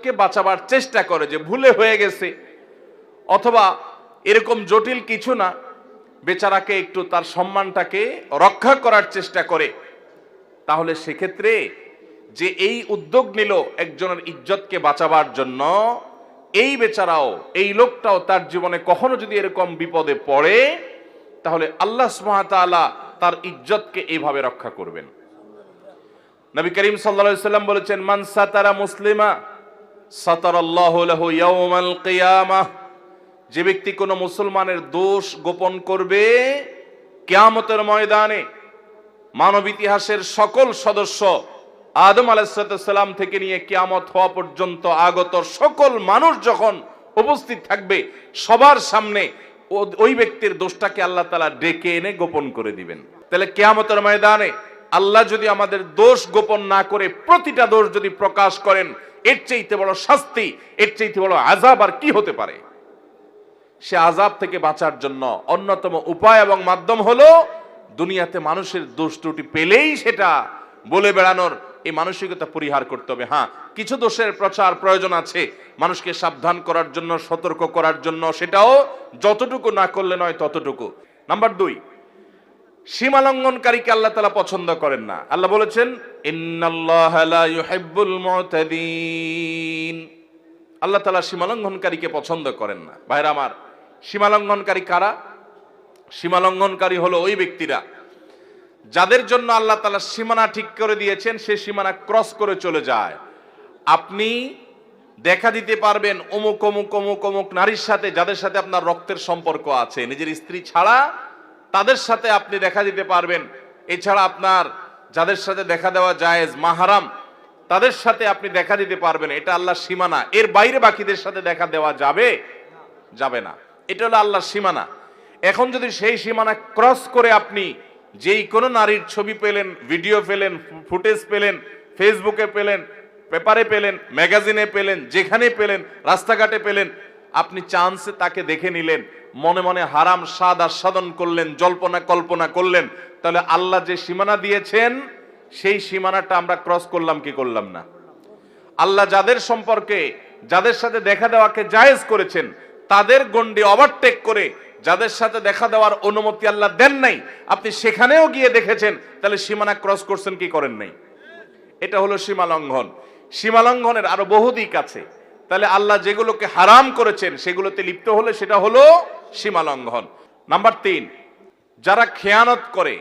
ইজ্জতকে বাঁচাবার চেষ্টা করে যে ভুলে হয়ে গেছে, অথবা এরকম জটিল কিছু না, বেচারাকে একটু তার সম্মানটাকে রক্ষা করার চেষ্টা করে। তাহলে সেক্ষেত্রে যে এই উদ্যোগ নিল একজনের ইজ্জতকে বাঁচাবার জন্য, এই বেচারাও, এই লোকটাও তার জীবনে কখনো যদি এরকম বিপদে পড়ে, তাহলে আল্লাহ সুবহানাহু তার ইজ্জতকে এইভাবে রক্ষা করবেন। নবী করিম সাল্লাল্লাহু সাল্লাম বলেছেন, মান সাতারা মুসলিমা যে ব্যক্তি কোনো মুসলমানের দোষ গোপন করবে, কেয়ামতের ময়দানে মানব ইতিহাসের সকল সদস্য আদম আলাইসালাম থেকে নিয়ে কিয়ামত হওয়া পর্যন্ত আগত সকল মানুষ যখন উপস্থিত থাকবে, সবার সামনে ওই ব্যক্তির দোষটাকে আল্লাহ তালা ডেকে এনে গোপন করে দিবেন। তাহলে কেয়ামতের ময়দানে আল্লাহ যদি আমাদের দোষ গোপন না করে প্রতিটা দোষ যদি প্রকাশ করেন এর চাইতে বড় শাস্তি, এর চাইতে বড় আজাব আর কি হতে পারে? সে আজাব থেকে বাঁচার জন্য অন্যতম উপায় এবং মাধ্যম হলো দুনিয়াতে মানুষের দোষ ত্রুটি পেলেই সেটা বলে বেড়ানোর। এই মানসিকতা পরিহার করতে হবে। হ্যাঁ কিছু দোষের প্রচার প্রয়োজন আছে। মানুষকে সাবধান করার জন্য, সতর্ক করার জন্য সেটাও যতটুকু না করলে নয় ততটুকু। নাম্বার দুই সীমা লঙ্ঘনকারীকে আল্লাহ তালা পছন্দ করেন না। আল্লাহ বলেছেন আল্লাহ তালা সীমালঙ্ঘনকারীকে পছন্দ করেন না। ভাইরা আমার, সীমালঙ্ঘনকারী কারা? সীমালঙ্ঘনকারী হলো ওই ব্যক্তিরা যাদের জন্য আল্লাহ তালা সীমানা ঠিক করে দিয়েছেন, সে সীমানা ক্রস করে চলে যায়। আপনি দেখা দিতে পারবেন অমুক অমুক অমুক অমুক নারীর সাথে যাদের সাথে আপনার রক্তের সম্পর্ক আছে। নিজের স্ত্রী ছাড়া তাদের সাথে আপনি দেখা দিতে পারবেন। এছাড়া আপনার যাদের সাথে দেখা দেওয়া জায়েজ, মাহারাম, তাদের সাথে আপনি দেখা দিতে পারবেন। এটা আল্লাহর সীমানা। এর বাইরে বাকিদের সাথে দেখা দেওয়া যাবে? যাবে না। এটা হলো আল্লাহর সীমানা। এখন যদি সেই সীমানা ক্রস করে আপনি যেই কোনো নারীর ছবি পেলেন, ভিডিও পেলেন, ফুটেজ পেলেন, ফেসবুকে পেলেন, পেপারে পেলেন, ম্যাগাজিনে পেলেন, যেখানে পেলেন, রাস্তাঘাটে পেলেন, আপনি চান্সে তাকে দেখে নিলেন। মনে মনে হারাম স্বাদ আস্বাদন করলেন, জল্পনা কল্পনা করলেন, তাহলে আল্লাহ যে সীমানা দিয়েছেন, সেই সীমানাটা আমরা ক্রস করলাম কি করলাম না? আল্লাহ যাদের সম্পর্কে, যাদের সাথে দেখা দেওয়াকে জায়েজ করেছেন, তাদের গন্ডি ওভারটেক করে যাদের সাথে দেখা দেওয়ার অনুমতি আল্লাহ দেন নাই, আপনি সেখানেও গিয়ে দেখেছেন, তাহলে সীমানা ক্রস করছেন কি করেন নাই? এটা হলো সীমা লঙ্ঘন। সীমা লঙ্ঘনের আরও বহু দিক আছে। তাহলে আল্লাহ যেগুলোকে হারাম করেছেন, সেগুলোতে লিপ্ত হলে সেটা হলো সীমা লঙ্ঘন। নাম্বার তিন, যারা খেয়ানত করে,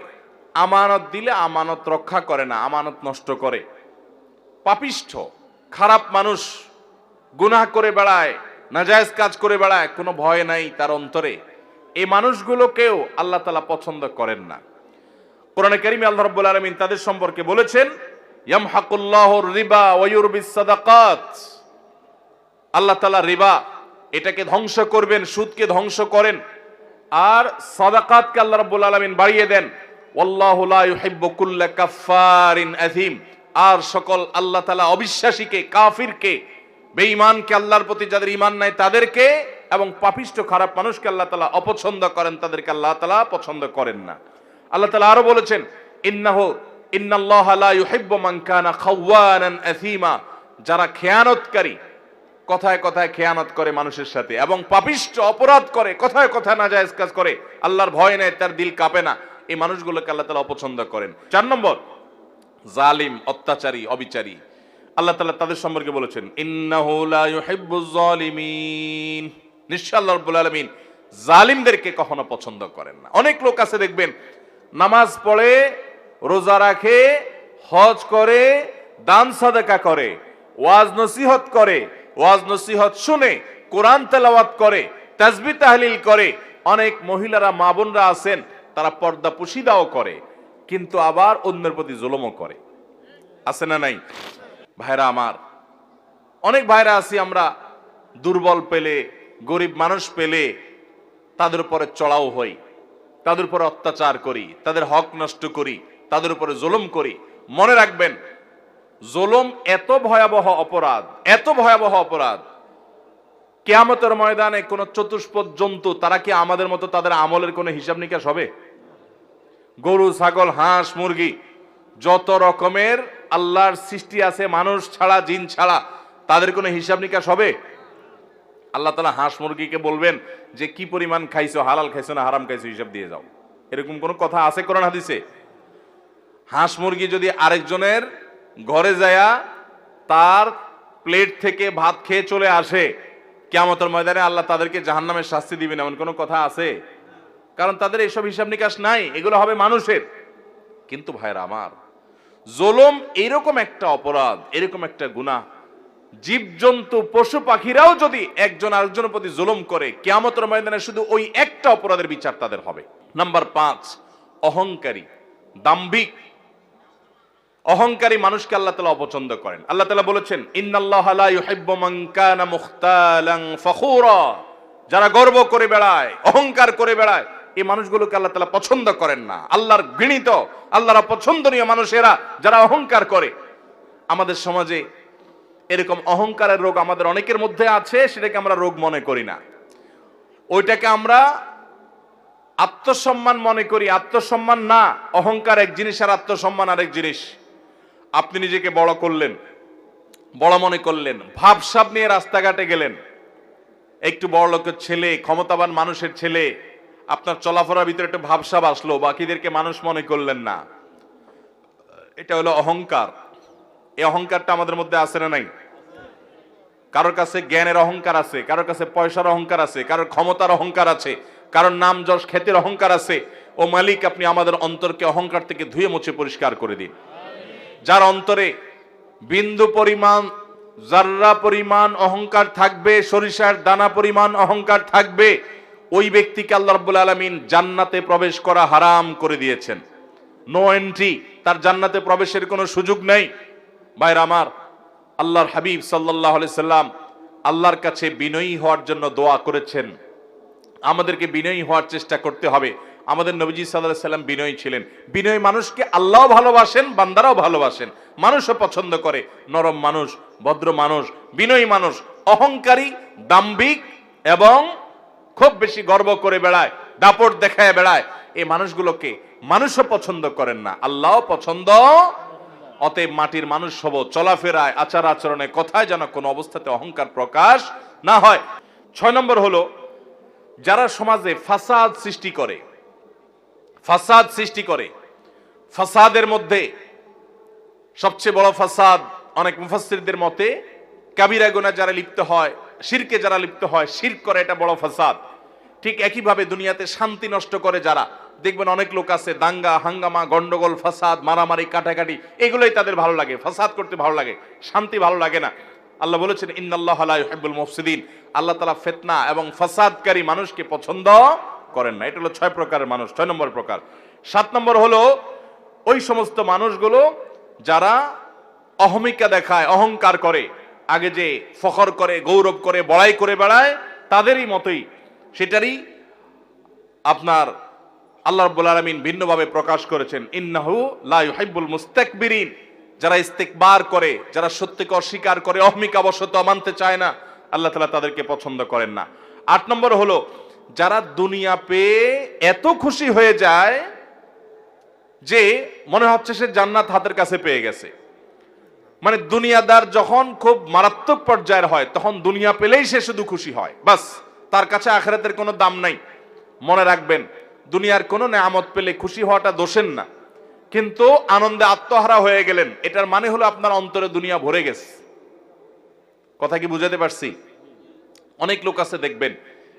আমানত দিলে আমানত রক্ষা করে না, আমানত নষ্ট করে। পাপিষ্ঠ, খারাপ মানুষ গুনাহ করে বেড়ায়, নাজায়েজ কাজ করে বেড়ায়, কোনো ভয় নাই তার অন্তরে। এই মানুষগুলোকেও আল্লাহ তালা পছন্দ করেন না। কোরআনে কারিমে আল্লাহ রাব্বুল আলামিন তাদের সম্পর্কে বলেছেন রিবা আল্লাহ তাআলা রিবা এটাকে ধ্বংস করবেন, সুদকে ধ্বংস করেন। আর সাদাকাতকে আল্লাহ রাব্বুল আলামিন বাড়িয়ে দেন। ওয়াল্লাহু লা ইউহিব্বু কুল্লা কাফফারিন আযীম। আর সকল আল্লাহ তাআলা অবিশ্বাসীকে, কাফিরকে, বেঈমানকে, আল্লাহর প্রতি যাদের ঈমান নাই তাদেরকে এবং পাপিষ্ট খারাপ মানুষকে আল্লাহ তাআলা অপছন্দ করেন, তাদেরকে আল্লাহ তাআলা পছন্দ করেন না। আল্লাহ তাআলা আরও বলেছেন, ইন্নাহু, ইন্নাল্লাহ লা ইউহিব্বু মান কানা খাওয়ানান আথীমা যারা খেয়ানতকারী কথায় কথায় খেয়ানত করে মানুষের সাথে এবং পাপিষ্ট অপরাধ করে, কথায় কথায় না জায়েজ কাজ করে, আল্লাহর ভয় নেই, তার দিল কাঁপে না। এই মানুষগুলোকে আল্লাহ তালা অপছন্দ করেন। চার নম্বর, জালিম, অত্যাচারী, অবিচারী। আল্লাহ তালা তাদের সম্পর্কে বলেছেন, ইন্নাহু লা ইউহিব্বুজ জালিমিন। নিশ্চয় আল্লাহ রাব্বুল আলামিন জালিমদেরকে কখনো পছন্দ করেন না। অনেক লোক আছে, দেখবেন, নামাজ পড়ে, রোজা রাখে, হজ করে, দান সাদাকা করে, ওয়াজ নসিহত করে ওয়াজ নসিহত শুনে, কোরআন তেলাওয়াত করে তাসবি তাহলিল করে, অনেক মহিলারা, মা বোনরা আছেন, তারা পর্দা পুশিদাও করে, কিন্তু আবার অন্যের প্রতি জুলমও করে। আছে না নাই? ভাইরা আমার, অনেক ভাইরা আছি আমরা, দুর্বল পেলে, গরিব মানুষ পেলে, তাদের উপরে চড়াও হই, তাদের উপরে অত্যাচার করি, তাদের হক নষ্ট করি, তাদের উপরে জুলুম করি। মনে রাখবেন জুলুম এত ভয়াবহ অপরাধ, এত ভয়াবহ অপরাধ। কেয়ামতের ময়দানে কোন চতুষ্পদ জন্তু, তারা কি আমাদের মতো তাদের আমলের কোনো হিসাব নিকাশ হবে? গরু, ছাগল, হাঁস, মুরগি, যত রকমের আল্লাহর সৃষ্টি আছে, মানুষ ছাড়া, জিন ছাড়া, তাদের কোনো হিসাব নিকাশ হবে? আল্লাহ তালা হাঁস, মুরগিকে বলবেন যে, কি পরিমাণ খাইছো, হালাল খাইছো না হারাম খাইছো, হিসাব দিয়ে যাও। এরকম কোনো কথা আছে কোরআন হাদিসে? হাঁস, মুরগি যদি আরেকজনের ঘরে যায়া তার প্লেট থেকে ভাত খেয়ে চলে আসে। কেমতের ময়দানে আল্লাহ তাদেরকে জাহান্নামের শাস্তি দিবেন, এমন কোনো কথা আছে? কারণ তাদের এইসব হিসাব নিকাশ নাই, এগুলো হবে মানুষের। কিন্তু ভাইরা আমার, জোলম এরকম একটা অপরাধ, এরকম একটা গুনাহ, জীবজন্তু, পশু পাখিরাও যদি একজন আরেকজনের প্রতি জুলুম করে, কেয়ামতের ময়দানে শুধু ওই একটা অপরাধের বিচার তাদের হবে। নাম্বার পাঁচ, অহংকারী, দাম্ভিক। অহংকারী মানুষকে আল্লাহ তালা অপছন্দ করেন। আল্লাহ তালা বলেছেন যারা গর্ব করে বেড়ায়, অহংকার করে বেড়ায়, এই মানুষগুলোকে আল্লাহ তালা পছন্দ করেন না। আল্লাহর ঘৃণিত, আল্লাহর পছন্দনীয় মানুষেরা যারা অহংকার করে, আমাদের সমাজে এরকম অহংকারের রোগ আমাদের অনেকের মধ্যে আছে, সেটাকে আমরা রোগ মনে করি না। ওইটাকে আমরা আত্মসম্মান মনে করি। আত্মসম্মান না, অহংকার এক জিনিস আর আত্মসম্মান আরেক জিনিস। আপনি নিজেকে বড় করলেন, বড় মনে করলেন, ভাবসাব নিয়ে রাস্তাঘাটে গেলেন। একটু বড় লোকের ছেলে, ক্ষমতাবান মানুষের ছেলে, আপনার চলাফেরার ভিতরে একটু ভাবসাব আসলো, বাকিদেরকে মানুষ মনে করলেন না। এটা হলো অহংকার। এই অহংকারটা আমাদের মধ্যে আছে না নাই? কারোর কাছে জ্ঞানের অহংকার আছে, কারোর কাছে পয়সার অহংকার আছে, কারোর ক্ষমতার অহংকার আছে, কারোর নাম যশ খ্যাতির অহংকার আছে। ও মালিক, আপনি আমাদের অন্তরকে অহংকার থেকে ধুয়ে মুছে পরিষ্কার করে দিন। যার অন্তরে বিন্দু পরিমাণ জাররা পরিমাণ অহংকার থাকবে, সরিষার দানা পরিমাণ অহংকার থাকবে, ওই ব্যক্তিকে আল্লাহ রাব্বুল আলামিন জান্নাতে প্রবেশ করা হারাম করে দিয়েছেন। নো এন্ট্রি তার জান্নাতে প্রবেশের কোনো সুযোগ নেই। ভাইরা আমার, আল্লাহর হাবিব সাল্লাহ সাল্লাম আল্লাহর কাছে বিনয়ী হওয়ার জন্য দোয়া করেছেন। আমাদেরকে বিনয়ী হওয়ার চেষ্টা করতে হবে। আমাদের নবীজি সাল্লাহ সাল্লাম বিনয়ী ছিলেন। বিনয়ী মানুষকে আল্লাহ ভালোবাসেন, বান্দারাও ভালোবাসেন। মানুষও পছন্দ করে। নরম মানুষ, ভদ্র মানুষ, বিনয়ী মানুষ, অহংকারী, দাম্ভিক এবং খুব বেশি গর্ব করে বেড়ায়, দাপট দেখায় বেড়ায়। এই মানুষগুলোকে মানুষও পছন্দ করেন না আল্লাহ পছন্দ। অতএব মাটির মানুষ হব, চলাফেরায় আচার আচরণে কথায় যেন কোনো অবস্থাতে অহংকার প্রকাশ না হয়। ছয় নম্বর হলো যারা সমাজে ফাসাদ সৃষ্টি করে, ফাসাদ সৃষ্টি করে, ফাসাদের মধ্যে সবচেয়ে বড় ফাসাদ অনেক মুফাসসিরদের মতে কাবিরা গুনাহ যারা লিপ্ত হয়, শিরকে যারা লিপ্ত হয়, শির করে এটা বড় ফাসাদ। ঠিক একইভাবে দুনিয়াতে শান্তি নষ্ট করে যারা, দেখবেন অনেক লোক আছে, দাঙ্গা, হাঙ্গামা, গন্ডগোল, ফাসাদ, মারামারি, কাটাকাটি, এগুলোই তাদের ভালো লাগে, ফাসাদ করতে ভালো লাগে, শান্তি ভালো লাগে না। আল্লাহ বলেছেন ইউহিব্বুল মুফসিদিন। আল্লাহ তালা ফেতনা এবং ফাসাদকারী মানুষকে পছন্দ করেন না। এটা হলো ছয় প্রকারের মানুষ, ছয় নম্বর প্রকার। সাত নম্বর হলো ওই সমস্ত মানুষগুলো যারা অহমিকা দেখায়, অহংকার করে, আগে যে ফখর করে, গৌরব করে, বড়াই করে বেড়ায়, তাদেরই মতোই সেটারই আপনার আল্লাহ রাব্বুল আলামিন ভিন্নভাবে প্রকাশ করেছেন। ইন্নাহু লা ইউহিব্বুল মুস্তাকবিরিন। যারা ইস্তেকবার করে, যারা সত্যকে অস্বীকার করে অহমিকা বশত মানতে চায় না, আল্লাহ তালা তাদেরকে পছন্দ করেন না। আট নম্বর হলো, যারা দুনিয়া পেয়ে এত খুশি হয়ে যায় যে মনে হচ্ছে সে জান্নাত হাতের কাছে পেয়ে গেছে। মানে দুনিয়াদার যখন খুব মারাত্মক পর্যায়ের হয়, তখন দুনিয়া পেলেই সে শুধু খুশি হয়। বাস, তার কাছে আখেরাতের কোনো দাম নাই। মনে রাখবেন, দুনিয়ার কোনো নেয়ামত পেলে খুশি হওয়াটা দোষের না। কিন্তু আনন্দে আত্মহারা হয়ে গেলেন। এটার মানে হলো আপনার অন্তরে দুনিয়া ভরে গেছে। কথা কি বুঝাতে পারছি? অনেক লোক আছে দেখবেন,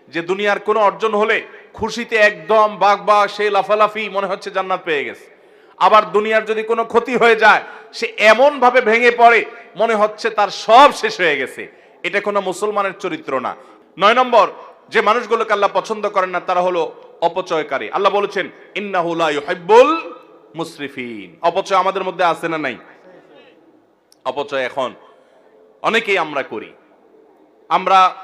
যে দুনিয়ার কোনো অর্জন হলে খুশিতে একদম বাঘ বাঘ, সে লাফালাফি, মনে হচ্ছে জান্নাত পেয়ে গেছে। আবার দুনিয়ার যদি কোনো ক্ষতি হয়ে যায়, সে এমন ভাবে ভেঙে পড়ে, মনে হচ্ছে তার সব শেষ হয়ে গেছে। এটা কোনো মুসলমানের চরিত্র না। নয় নম্বর, যে মানুষগুলোকে আল্লাহ পছন্দ করেন না, তারা হলো অপচয়কারী। আল্লাহ বলেছেন, ইন্নাহু লা ইউহিব্বুল মুসরিফিন। অপচয় আমাদের মধ্যে আছে না নাই? অপচয় এখন অনেকেই আমরা করি। আমরা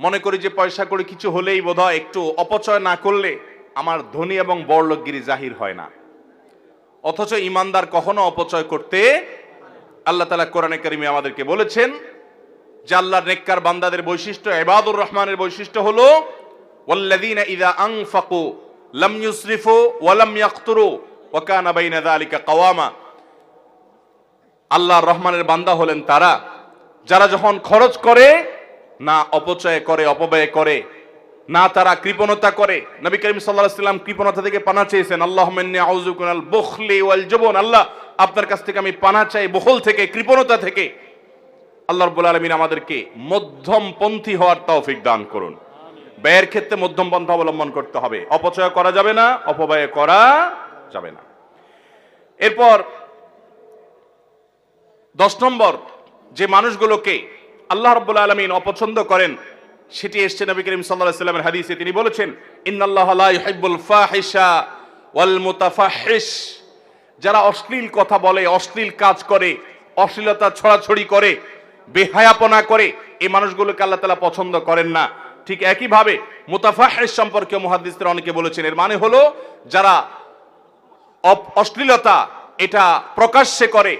মনে করি যে পয়সা করে কিছু হলেই বোধহয় একটু অপচয় না করলে আমার ধনী এবং বড়লোকগিরি জাহির হয় না। অথচ ইমানদার কখনো অপচয় করতে আল্লাহ তালা কোরআনে কারিমে আমাদেরকে বলেছেন যে আল্লাহর নেককার বান্দাদের বৈশিষ্ট্য এবাদুর রহমানের বৈশিষ্ট্য হলো, ওয়াল্লাযীনা ইযা আনফাকু লাম ইউসরিফু ওয়া লাম ইয়াকতুরু। কাওয়ামা। আল্লাহর রহমানের বান্দা হলেন তারা। যারা যখন খরচ করে, না অপচয় করে, অপব্যয় করে, না তারা কৃপণতা করে, নবী করিম সাল্লাল্লাহু সাল্লাম কৃপণতা থেকে পানা চেয়েছেন আল্লাহ ওয়াল আল্লাহ, আপনার কাছ থেকে আমি পানা চাই বখল থেকে, কৃপণতা থেকে। আল্লাহ রাব্বুল আলামিন আমাদেরকে মধ্যম পন্থী হওয়ার তৌফিক দান করুন। ব্যয়ের ক্ষেত্রে মধ্যম পন্থা অবলম্বন করতে হবে। অপচয় করা যাবে না, অপব্যয় করা যাবে না। এরপর দশ নম্বর, যে মানুষগুলোকে আল্লাহ রাব্বুল আলামিন অপছন্দ করেন, সেটি এসছে নবী করিম আলাইহি সাল্লামের হাদিসে। তিনি বলেছেন যারা অশ্লীল কথা বলে, অশ্লীল কাজ করে, অশ্লীলতা ছড়াছড়ি করে, বেহায়াপনা করে এই মানুষগুলোকে আল্লাহ তালা পছন্দ করেন না। ঠিক একইভাবে মুতাফাহিশ সম্পর্কে মুহাদ্দিসরা অনেকে বলেছেন। এর মানে হলো, যারা অশ্লীলতা, এটা প্রকাশ্যে করে,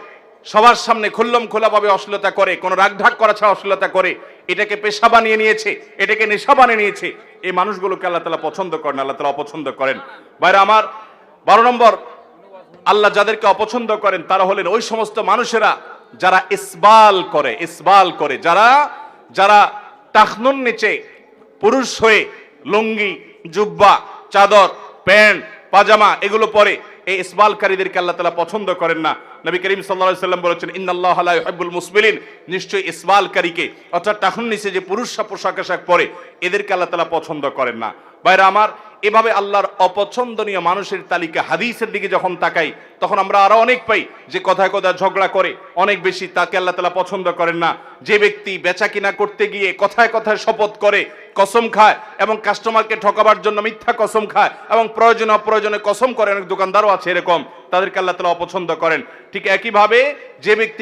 সবার সামনে খুল্লম খোলাভাবে অশ্লীলতা করে, কোনো রাগঢাক করা ছাড়া অশ্লীলতা করে, এটাকে পেশা বানিয়ে নিয়েছে, এটাকে নেশা বানিয়ে নিয়েছে, এই মানুষগুলোকে আল্লাহ তালা পছন্দ করেন, আল্লাহ তালা অপছন্দ করেন। বাইরে আমার, বারো নম্বর, আল্লাহ যাদেরকে অপছন্দ করেন, তারা হলেন ওই সমস্ত মানুষেরা যারা ইসবাল করে ইসবাল করে, যারা যারা টাকনুন নিচে পুরুষ হয়ে লুঙ্গি, জুব্বা, চাদর, প্যান্ট, পাজামা এগুলো পরে এই ইসবালকারীদেরকে আল্লাহ তালা পছন্দ করেন না। নবী করিম সাল্লা সাল্লাম বলেছেন, ইন্নাল্লাহ লা ইউহিব্বুল মুসবিলিন। নিশ্চয়ই ইসবালকারীকে, অর্থাৎ টাহুন নিচে যে পুরুষরা পোশাক আশাক পরে, এদেরকে আল্লাহ তালা পছন্দ করেন না। বাইরে আমার এভাবে আল্লাহর অপছন্দনীয় মানুষের তালিকা হাদিসের দিকে যখন তাকাই, তখন আমরা আরও অনেক পাই যে কথায় কথায় ঝগড়া করে, অনেক বেশি তাকে আল্লাহ তালা পছন্দ করেন না। যে ব্যক্তি বেচা কিনা করতে গিয়ে কথায় কথায় শপথ করে, কসম খায় এবং কাস্টমারকে ঠকাবার জন্য মিথ্যা কসম খায় এবং প্রয়োজনে অপ্রয়োজনে কসম করে, অনেক দোকানদারও আছে এরকম, তাদেরকে আল্লাহ তালা অপছন্দ করেন। ঠিক একইভাবে যে ব্যক্তি